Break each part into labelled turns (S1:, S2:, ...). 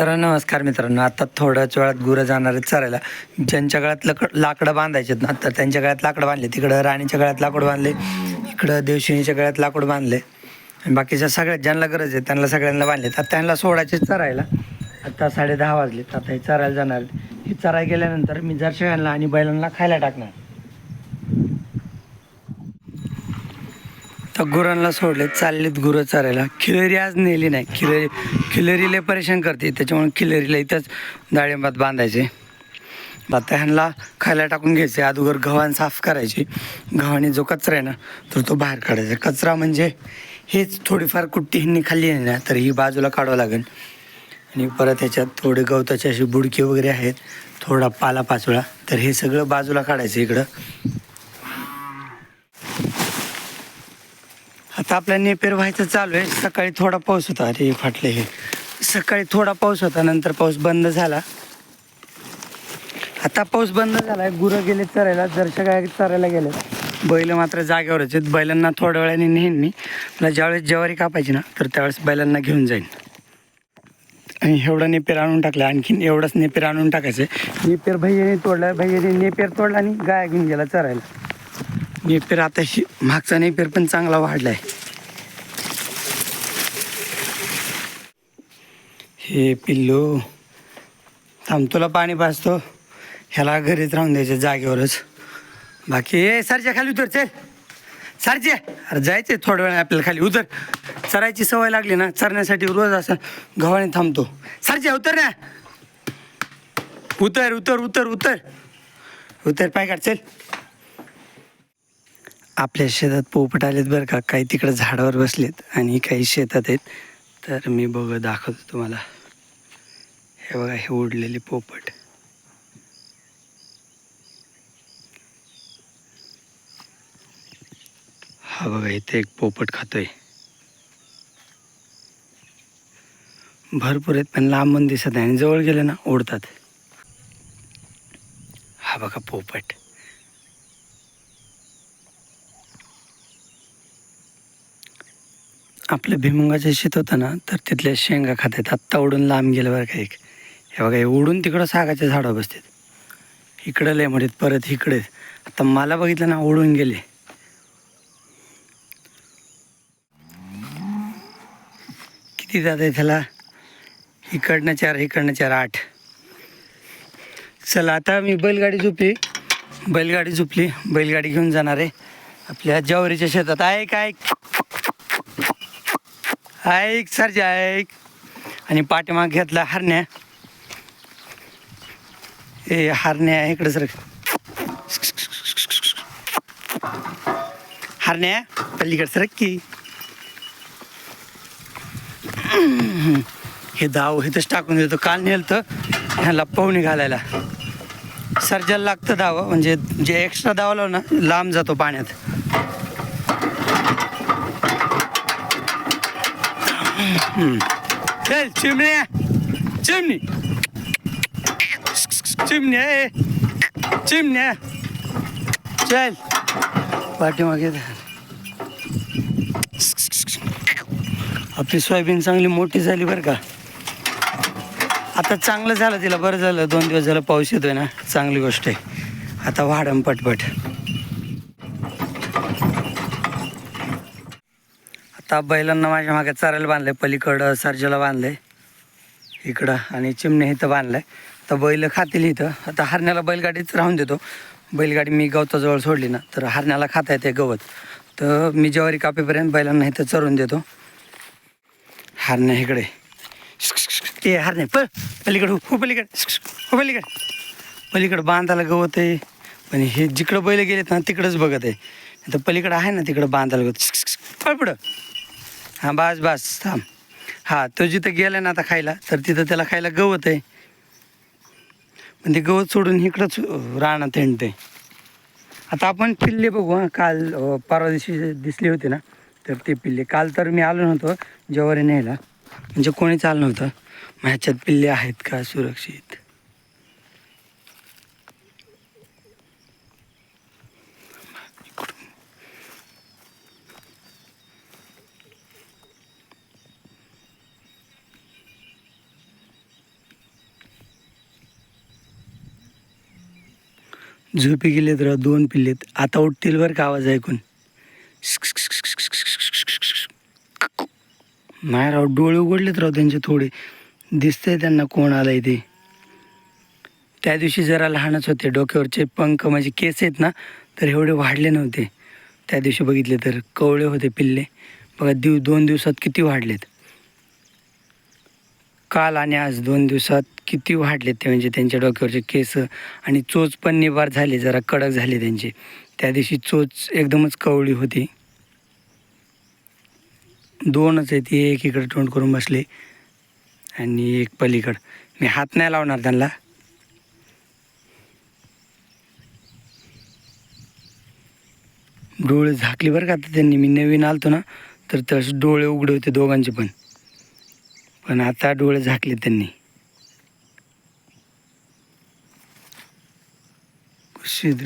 S1: तर नमस्कार मित्रांनो. आता थोड्याच वेळात गुरं जाणार आहेत चरायला. ज्यांच्या गळ्यात लक लाकडं बांधायचे ना तर त्यांच्या गळ्यात लाकडं बांधले. तिकडं राणीच्या गळ्यात लाकूड बांधले. इकडं देवशिणीच्या गळ्यात लाकूड बांधले. आणि बाकीच्या सगळ्यात ज्यांना गरज आहे त्यांना सगळ्यांना बांधले. तर त्यांना सोडायचे चरायला. आता साडे दहा वाजले आता हे चरायला जाणार आहेत. हे चरायला गेल्यानंतर मी जर्शकांना आणि बैलांना खायला टाकणार आता गुरांना सोडले चाललेत गुरं चरायला. खिलरी आज नेली नाही. खिलरी खिलरीला परेशान करते. त्याच्यामुळे खिलरीला इथंच डाळिंबात बांधायचे. आता ह्यांना खायला टाकून घ्यायचे. अगोदर गव्हाण साफ करायची. गव्हाणी जो कचरा आहे ना तर तो बाहेर काढायचा. कचरा म्हणजे हेच थोडीफार कुट्टी ह्यांनी खाल्ली नाही ना तर ही बाजूला काढावं लागेल. आणि परत ह्याच्यात थोडे गवताचे अशी बुडके वगैरे आहेत. थोडा पाला पाचोळा. तर हे सगळं बाजूला काढायचं इकडं. आता आपल्या नेपेर व्हायचं चालू आहे. सकाळी थोडा पाऊस होता. अरे फाटले हे. सकाळी थोडा पाऊस होता नंतर पाऊस बंद झाला. आता पाऊस बंद झाला. आहे गुरं गेले चरायला जरशा काय चरायला गेले. बैल मात्र जागेवरच आहेत. बैलांना थोड्या वेळाने नेईन मी. मला ज्यावेळेस ज्वारी कापायची ना तर त्यावेळेस बैलांना घेऊन जाईन. आणि एवढं नेपेर आणून टाकलं. आणखीन एवढंच नेपेर आणून टाकायचं. नेपेर भैयाने तोडला. भैयाने नेपेर तोडला आणि गाय घेऊन गेला चरायला. नेपेर आता मागचा नेपेर पण चांगला वाढला आहे हे पिल्लू थांब तुला पाणी पाजतो. ह्याला घरीच राहून द्यायचं जागेवरच. बाकी ए सरच्या खाली उतर चल. सरचे अरे जायचे थोड्या वेळ आपल्याला खाली. उतर. चरायची सवय लागली ना चरण्यासाठी रोज असं गव्हाने थांबतो. सरचे उतर ना. उतर उतर उतर उतर. उतर पाय काढ चल. आपल्या शेतात पोपट आलेत बरं का. काही तिकडं झाडावर बसलेत आणि काही शेतात आहेत. तर मी बघ दाखवतो तुम्हाला. हे बघा हे उडलेले पोपट. हा बघा इथे एक पोपट खातोय. भरपूर आहेत पण लांबून दिसत आहे आणि जवळ गेले ना उडतात हा बघा पोपट. आपलं भिमुंगाचं शेत होतं ना तर तिथल्या शेंगा खातात आत्ता उडून लांब गेलं बरं का एक. हे बघा हे उडून तिकडं सागाच्या झाडं बसतात. इकडं लय म्हणत परत इकडे. आता मला बघितलं ना ओढून गेले. किती जात आहे त्याला? इकडनं चार इकडनं चार आठ. चला आता मी बैलगाडी झोपली. बैलगाडी झोपली. बैलगाडी घेऊन जाणार आहे. आपल्या जवारीच्या शेतात. ऐक ऐक. ऐक सरजा ऐक. आणि पाठीमाग घेतला हरण्या. ए हरण्या इकडे सर. हरण्या पलीकडे सर की. हे दाव इथंच टाकून देतो. काल नेलतं ह्याला पाहुणे घालायला. सर्जाला लागतं दाव म्हणजे जे एक्स्ट्रा दाव लाव ना लांब जातो पाण्यात. हम्म. चल चिमण्या. चिमणी. चिमण्या आहे. चिमण्या. चल. पाठीमागे आपली सोयाबीन चांगली मोठी झाली बरं का. आता चांगलं झालं तिला बरं झालं. दोन दिवस झालं पाऊस येतोय ना. चांगली गोष्ट आहे. आता वाढम पटपट. आता बैलांना माझ्या मागे चारायला बांधलंय. पलीकडं सरजेला बांधलंय. इकडं आणि चिमणे इथं बांधलंय. तर बैल खातील इथं. आता हरण्याला बैलगाडीच राहून देतो. बैलगाडी मी गवताजवळ सोडली ना तर हरण्याला खाता येते गवत. तर मी ज्वारी कापेपर्यंत बैलांना इथं चरून देतो. हरण्या इकडे. ते हरणे प पलीकडे हो पलीकडे हो पलीकडे. पलीकडे बांधायला गवत आहे. पण हे जिकडं बैल गेलेत ना तिकडंच बघत आहे. तर पलीकडं आहे ना तिकडं बांधायला गवत. पळ पुढं. हां बस बस थांब. हा तो जिथं गेला ना आता खायला तर तिथं त्याला खायला गवत आहे. पण ते गवत सोडून इकडंच राहणार आहे आता आपण पिल्ले बघू हां काल परवा दिवशी दिसले होते ना तर ते पिल्ले. काल तर मी आलो नव्हतो जेवारी न्यायला. म्हणजे कोणीच आलं नव्हतं. मग ह्याच्यात पिल्ले आहेत का सुरक्षित? झोपी गेलेत राव दोन पिल्लेत. आता उठतील बरं का आवाज ऐकून. नाही राव डोळे उघडलेत राव त्यांचे थोडे. दिसतंय त्यांना कोण आलंय ते. त्या दिवशी जरा लहानच होते डोक्यावरचे पंख म्हणजे केस आहेत ना तर एवढे वाढले नव्हते. त्या दिवशी बघितले तर कवळे होते पिल्ले. बघा दिव दोन दिवसात किती वाढलेत. काल आणि आज दोन दिवसात किती वाढले ते म्हणजे त्यांच्या डोक्यावरचे केस आणि चोच पण निवार झाले जरा कडक झाले त्यांचे. त्या दिवशी चोच एकदमच कवळी होती. दोनच आहे ती एक इकडे तोंड करून बसले आणि एक पलीकड. मी हात नाही लावणार त्यांना. डोळे झाकले बरं का आता त्यांनी. मी नवीन आलतो ना तर तसे डोळे उघडे होते दोघांचे पण. पण आता डोळे झाकले त्यांनी. खुशीत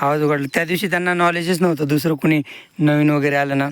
S1: आवाज उघडला. त्या दिवशी त्यांना नॉलेजच नव्हतं. दुसरं कोणी नवीन वगैरे आलं ना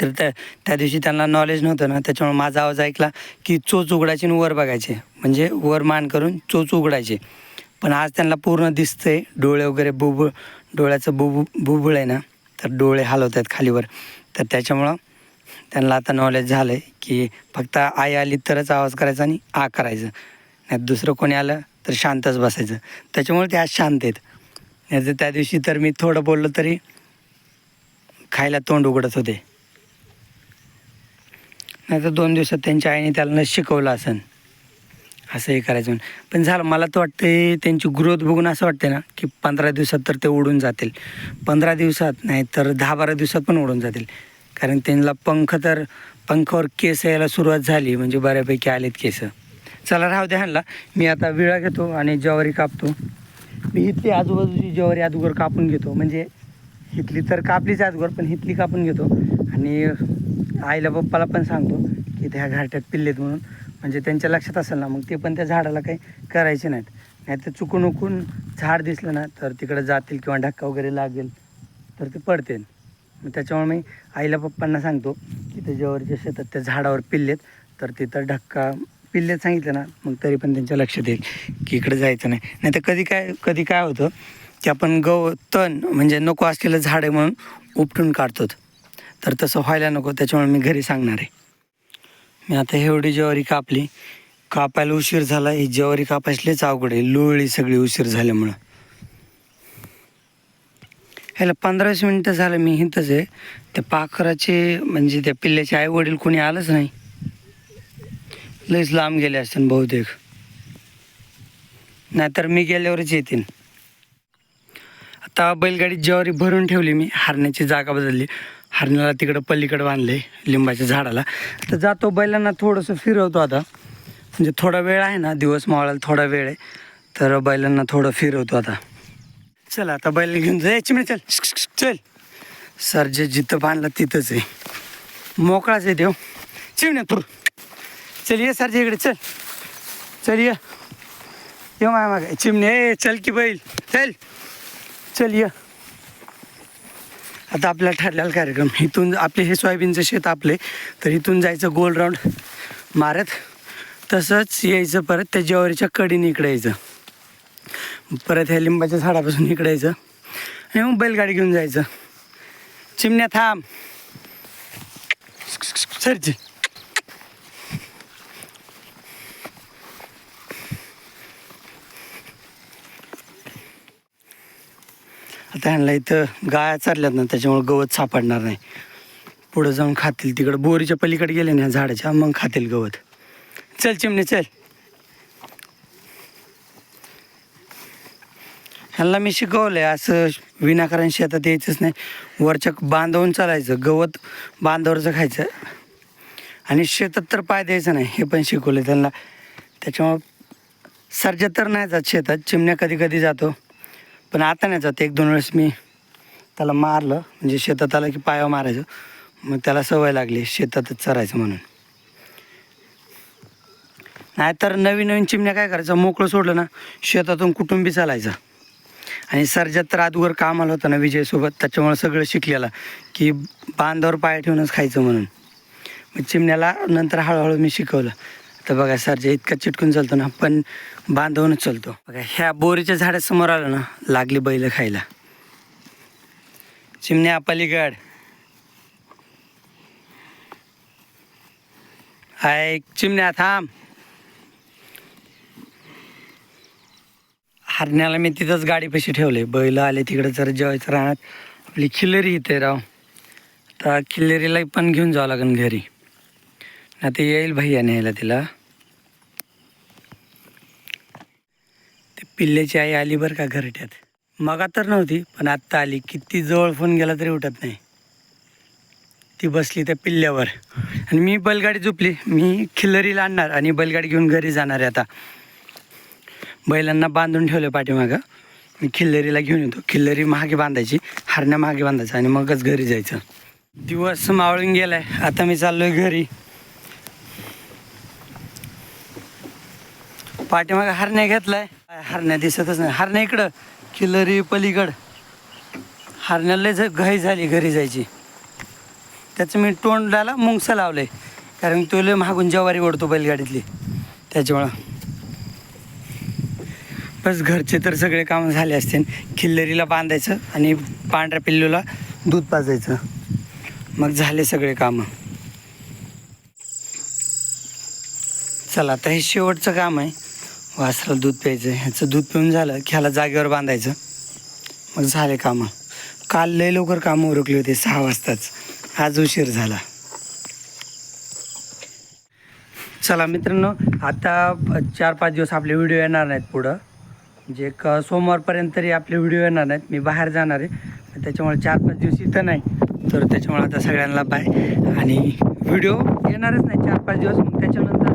S1: तर त्या त्या दिवशी त्यांना नॉलेज नव्हतं ना. त्याच्यामुळे माझा आवाज ऐकला की चोच उघडायची आणि वर बघायचे. म्हणजे वर मान करून चोच उघडायचे. पण आज त्यांना पूर्ण दिसतंय. डोळे वगैरे बुबुळ डोळ्याचं बुबु बुबुळ आहे ना तर डोळे हलवत आहेत खालीवर. तर त्याच्यामुळं त्यांना आता नॉलेज झालं आहे की फक्त आई आली तरच आवाज करायचा आणि आ करायचं. नाही दुसरं कोणी आलं तर शांतच बसायचं. त्याच्यामुळे ते आज शांत आहेत. नाही तर त्या दिवशी तर मी थोडं बोललो तरी खायला तोंड उघडत होते. नाही तर दोन दिवसात त्यांच्या आईने त्याला शिकवलं असन. असं हे करायचं म्हणून. पण झालं मला तर वाटते त्यांची ग्रोथ बघून असं वाटते ना की पंधरा दिवसात तर ते उडून जातील. पंधरा दिवसात नाही तर दहा बारा दिवसात पण उडून जातील. कारण त्यांना पंख तर पंखावर केस यायला सुरुवात झाली म्हणजे बऱ्यापैकी आलेत केस. चला राहू द्या ह्यांना मी आता विळा घेतो आणि ज्वारी कापतो. मी इथली आजूबाजूची ज्वारी अगोदर कापून घेतो. म्हणजे इथली तर कापलीच अगोदर पण इथली कापून घेतो. आणि आईला पप्पाला पण सांगतो की त्या घाट्यात पिल्लेत म्हणून. म्हणजे त्यांच्या लक्षात असेल ना मग ते पण त्या झाडाला काही करायचे नाहीत. नाही तर चुकून उकून झाड दिसलं ना तर तिकडे जातील किंवा धक्का वगैरे लागेल तर ते पडतील. मग त्याच्यामुळे मी आईला पप्पांना सांगतो की ते ज्वारीच्या शेतात त्या झाडावर पिल्लेत तर तिथं धक्का पिल्ले सांगितलं ना मग तरी पण त्यांच्या लक्षात येईल की इकडे जायचं नाही. नाही तर कधी काय कधी काय होतं की आपण गव तण म्हणजे नको असलेलं झाड आहे म्हणून उपटून काढतो तर तसं व्हायला नको त्याच्यामुळे मी घरी सांगणार आहे. मी आता एवढी ज्वारी कापली. कापायला उशीर झाला ही ज्वारी कापायचलीच अवघड आहे. लोळी सगळी उशीर झाल्यामुळं. ह्याला पंधरा वीस मिनटं झालं मी हिंतच आहे. त्या पाखराचे म्हणजे त्या पिल्ल्याचे आई वडील कोणी आलंच नाही. लईच लांब गेले असतील बहुतेक. नाहीतर मी गेल्यावरच येतील आता बैलगाडीत ज्वारी भरून ठेवली मी हरण्याची जागा बदलली. हरण्याला तिकडं पलीकडं बांधले लिंबाच्या झाडाला. तर जातो बैलांना थोडंसं फिरवतो आता. म्हणजे थोडा वेळ आहे ना दिवस मावळायला थोडा वेळ आहे. तर बैलांना थोडं फिरवतो आता. चल आता बैल घेऊन जायची ए, चल. चल. सर जे जिथं बांधलं तिथंच आहे. मोकळाच आहे देव. चिमणे तू चल ये सरच्या इकडे चल. चल ये. ये माय माग. चिमणे ए, चल की बैल. चल. चल ये. आता आपला ठरलेला कार्यक्रम. इथून आपले हे सोयाबीनचं शेत आपले तर इथून जायचं गोल राऊंड मारत तसंच यायचं परत त्या ज्वारीच्या कडीने इकडे यायचं. परत ह्या लिंबाच्या झाडापासून इकडे यायचं. आणि मग बैलगाडी घेऊन जायचं. चिमण्या थांब. सरची आता ह्यांना इथं गाया चरल्यात ना त्याच्यामुळे गवत सापडणार नाही. पुढं जाऊन खातील तिकडं. बोरीच्या पलीकडे गेले ना झाडाच्या मग खातील गवत. चल चिमणे चल. ह्यांना मी शिकवलंय असं विनाकारण शेतात यायचंच नाही. वरच्या बांधवून चालायचं गवत बांधावरचं खायचं. आणि शेतात तर पाय द्यायचं नाही हे पण शिकवलं त्यांना. त्याच्यामुळं सर्जा तर नाही जात शेतात. चिमण्या कधी कधी जातो. पण आता नाही जात. एक दोन वेळेस मी त्याला मारलं. म्हणजे शेतात आलं की पायावर मारायचं. मग त्याला सवय लागली शेतातच चरायचं म्हणून. नाहीतर नवीन नवीन चिमण्या काय करायचं? मोकळं सोडलं ना शेतातून कुटुंबी चालायचं. आणि सर्जात तर काम कामाला होतं ना विजयसोबत त्याच्यामुळे सगळं शिकलेलं की बांधावर पाय ठेवूनच खायचं म्हणून. मग चिमण्याला नंतर हळूहळू मी शिकवलं. तर बघा सरजा इतका चिटकून चालतो ना पण बांधवूनच चालतो. बघा ह्या बोरीच्या झाडासमोर आलं ना लागली बैल खायला. चिमण्या पलीकड हाय चिमण्या थांब. हरण्याला मी तिथंच गाडीपाशी ठेवले बैल आले तिकडे जर जेवायचं राहणार. आपली खिल्लेरी इथे राव. तर खिल्लेरीला पण घेऊन जावं लागेल घरी. नाही ते येईल भैया न्यायला तिला. पिल्ल्याची आई आली बरं का घरट्यात. मगा तर नव्हती पण आत्ता आली. किती जवळ फोन गेला तरी उठत नाही. ती बसली त्या पिल्ल्यावर. आणि मी बैलगाडी झोपली. मी खिल्लरीला आणणार आणि बैलगाडी घेऊन घरी जाणार आहे आता. बैलांना बांधून ठेवलं पाठीमागं. मी खिल्लरीला घेऊन येतो. खिल्लरी महागे बांधायची हरण्या महागे बांधायचं आणि मगच घरी जायचं. दिवस मावळून गेलाय. आता मी चाललोय घरी. पाठीमागं हरण्या घेतलाय. हरण्या दिसतच नाही. हरण्या इकडं. खिल्लरी पलीकड. हरण्याला लय घाई झाली घरी जायची. त्याचं मी तोंडाला मुंगसं लावलंय. कारण तो लय मागून जवारी ओढतो बैलगाडीतली. त्याच्यामुळं. बस घरचे तर सगळे कामं झाले असते. खिल्लरीला बांधायचं आणि पांढऱ्या पिल्लूला दूध पाजायचं. मग झाले सगळे कामं. चला आता हे शेवटचं काम आहे. वासराला दूध प्यायचं ह्याचं दूध पिऊन झालं की ह्याला जागेवर बांधायचं. मग झाले कामं. काल लय लवकर कामं उरकली होती सहा वाजताच. आज उशीर झाला. चला मित्रांनो आता चार पाच दिवस आपले व्हिडिओ येणार नाहीत पुढं. म्हणजे एक सोमवारपर्यंत तरी आपले व्हिडिओ येणार नाहीत. मी बाहेर जाणार आहे. त्याच्यामुळे चार पाच दिवस इथं नाही. तर त्याच्यामुळे आता सगळ्यांना बाय आणि व्हिडिओ येणारच नाही चार पाच दिवस. मग त्याच्यानंतर